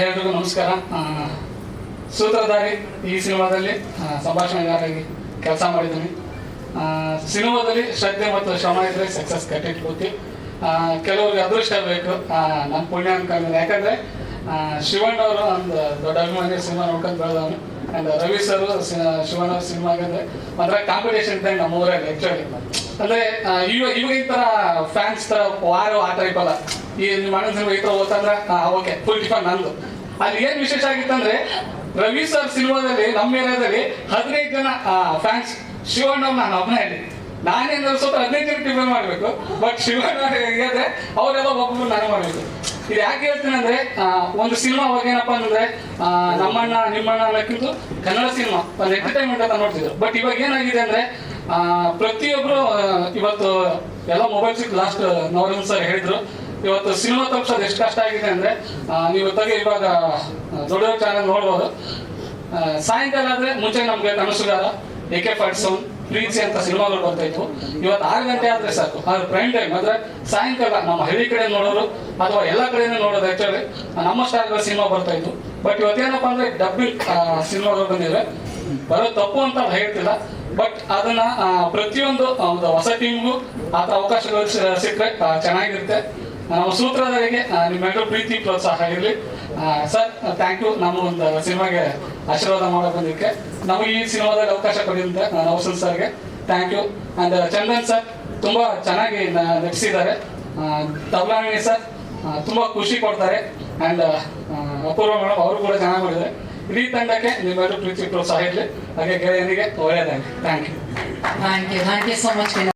ಎಲ್ರಿಗೂ ನಮಸ್ಕಾರ. ಸೂತ್ರಧಾರಿ ಈ ಸಿನಿಮಾದಲ್ಲಿ ಸಂಭಾಷಣೆಗಾರಾಗಿ ಕೆಲಸ ಮಾಡಿದ್ದೀನಿ. ಸಿನಿಮಾದಲ್ಲಿ ಶ್ರದ್ಧೆ ಮತ್ತು ಶ್ರಮ ಇದ್ರೆ ಸಕ್ಸಸ್ ಕಟ್ಟಿಟ್ಬೋದು ಕೆಲವ್ರಿಗೆ ಅದೃಷ್ಟ ಬೇಕು. ನನ್ನ ಪುಣ್ಯ ಅನ್ಕೊಂಡಿದ್ದೆ ಯಾಕಂದ್ರೆ ಶಿವಣ್ಣವರು ಒಂದು ದೊಡ್ಡ ಅಭಿಮಾನಿ ಸಿನಿಮಾ ನೋಡ್ಕೊಂಡು ಬೆಳೆದವನು. And Ravi sir Shivanna cinema ಆಗಿದ್ರೆ ಒಂಥರ ಕಾಂಪಿಟೇಷನ್ ಇದ್ದಂಗೆ ನಮ್ಮ ಊರಲ್ಲಿ ಆ್ಯಕ್ಚುಲಿ ಅಂದ್ರೆ ಇವಾಗ ಈ ತರ ಫ್ಯಾನ್ಸ್ ತರ ವಾರು ಆ ಟೈಪ್ ಅಲ್ಲ. ಈ ನಿಮ್ಮ ಅಣ್ಣನ ಸಿನಿಮಾ ಈ ತರ ಓದ್ತಂದ್ರೆ ಓಕೆ. ಫುಲ್ ಟಿಫನ್ ನಂದು. ಅಲ್ಲಿ ಏನ್ ವಿಶೇಷ ಆಗಿತ್ತಂದ್ರೆ ರವಿ ಸರ್ ಸಿನಿಮಾದಲ್ಲಿ ನಮ್ಮ ಏರಿಯಾದಲ್ಲಿ ಹದಿನೈದು ಜನ ಫ್ಯಾನ್ಸ್ ಶಿವಣ್ಣ ನಾನು ಒಬ್ಬನೇ ಹೇಳಿ ನಾನೇನು ಸ್ವಲ್ಪ ಹದಿನೈದು ಜನ ಟಿಫನ್ ಮಾಡಬೇಕು. ಬಟ್ ಶಿವಣ್ಣ ಹೇಳಿದ್ರೆ ಅವರೆಲ್ಲ ಒಬ್ಬರು ನಾನು ಮಾಡಬೇಕು. ಇದು ಯಾಕೆ ಹೇಳ್ತೀನಿ ಅಂದ್ರೆ ಒಂದು ಸಿನಿಮಾ ಅವಾಗ ಏನಪ್ಪ ಅಂದ್ರೆ ನಮ್ಮಣ್ಣ ನಿಮ್ಮಣ್ಣ ಅನ್ನೋಕ್ಕಿಂತ ಕನ್ನಡ ಸಿನಿಮಾ ಒಂದು ಎಂಟರ್ಟೈನ್ಮೆಂಟ್ ಅಂತ ನೋಡ್ತಿದ್ರು. ಬಟ್ ಇವಾಗ ಏನಾಗಿದೆ ಅಂದ್ರೆ ಆ, ಪ್ರತಿಯೊಬ್ರು ಇವತ್ತು ಎಲ್ಲ ಮೊಬೈಲ್ ಸಿಕ್ ಲಾಸ್ಟ್ ನವರಂಗ್ ಸರ್ ಹೇಳಿದ್ರು. ಇವತ್ತು ಸಿನಿಮಾ ತಪ್ಪಿಸೋದು ಎಷ್ಟು ಕಷ್ಟ ಆಗಿದೆ ಅಂದ್ರೆ ನೀವು ತೆಗೆ ಇವಾಗ ದೊಡ್ಡ ಚಾನಲ್ ನೋಡ್ಬೋದು. ಸಾಯಂಕಾಲ ಆದ್ರೆ ಮುಂಚೆ ನಮ್ಗೆ ಕನಸುಗಾರ ಎ ಕೆ ಫಾರ್ಟಿ ಪ್ರೀತಿ ಅಂತ ಸಿನಿಮಾಗಳು ಬರ್ತಾ ಇತ್ತು ಇವತ್ತು ಆರು ಗಂಟೆ ಆದ್ರೆ ಸಾಕು. ಆದ್ರೆ ಪ್ರೈಮ್ ಟೈಮ್ ಅಂದ್ರೆ ಸಾಯಂಕಾಲ ನಮ್ಮ ಹಳ್ಳಿ ಕಡೆ ನೋಡೋರು ಅಥವಾ ಎಲ್ಲ ಕಡೆನೂ ನೋಡೋದು ಆಕ್ಚುಲಿ ನಮ್ಮ ಸ್ಟಾರ್ಗಳ ಸಿನಿಮಾ ಬರ್ತಾ ಇತ್ತು ಬಟ್ ಇವತ್ತೇನಪ್ಪ ಅಂದ್ರೆ ಡಬ್ಬಿಂಗ್ ಸಿನಿಮಾಗಳು ಬಂದಿವೆ. ಬರೋ ತಪ್ಪು ಅಂತ ಹೇಳ್ತಿಲ್ಲ. ಬಟ್ ಅದನ್ನ ಪ್ರತಿಯೊಂದು ಒಂದು ಹೊಸ ಟೀಮ್ಗೂ ಆ ಥರ ಅವಕಾಶಗಳು ಸಿಕ್ಕರೆ ಚೆನ್ನಾಗಿರುತ್ತೆ. ನಮ್ಮ ಸೂತ್ರಧಾರಿಗೆ ನಿಮ್ಮ ನಿಮ್ಮೆಲ್ಲರೂ ಪ್ರೀತಿ ಪ್ರೋತ್ಸಾಹ ಇರಲಿ ಸರ್ ಥ್ಯಾಂಕ್ ಯು ನಮ್ಮ ಒಂದು ಸಿನಿಮಾಗೆ ಆಶೀರ್ವಾದ ಮಾಡೋ ಬಂದಿದ್ದಕ್ಕೆ. ನಮಗೆ ಈ ಸಿನಿಮಾದಲ್ಲಿ ಅವಕಾಶ ಕೊಡಿದಂತೆ ನವಸನ್ ಸರ್ಗೆ thank you and Chandan sir ತುಂಬಾ ಚೆನ್ನಾಗಿ ನಟಿಸಿದ್ದಾರೆ. ತಬಲಾಣಿ ಸರ್ ತುಂಬಾ ಖುಷಿ ಕೊಡ್ತಾರೆ ಅಂಡ್ ಅಪೂರ್ವ ಮೇಡಮ್ ಅವರು ಕೂಡ ಚೆನ್ನಾಗಿ ಮಾಡಿದ್ದಾರೆ. ಇಡೀ ತಂಡಕ್ಕೆ ನಿಮ್ಮೆಲ್ಲರೂ ಪ್ರೀತಿ ಪ್ರೋತ್ಸಾಹ ಇರಲಿ. ಹಾಗೆ ಗೆಳೆಯನಿಗೆ ಒಳ್ಳೆಯದಾಗಿ thank you thank you thank you so much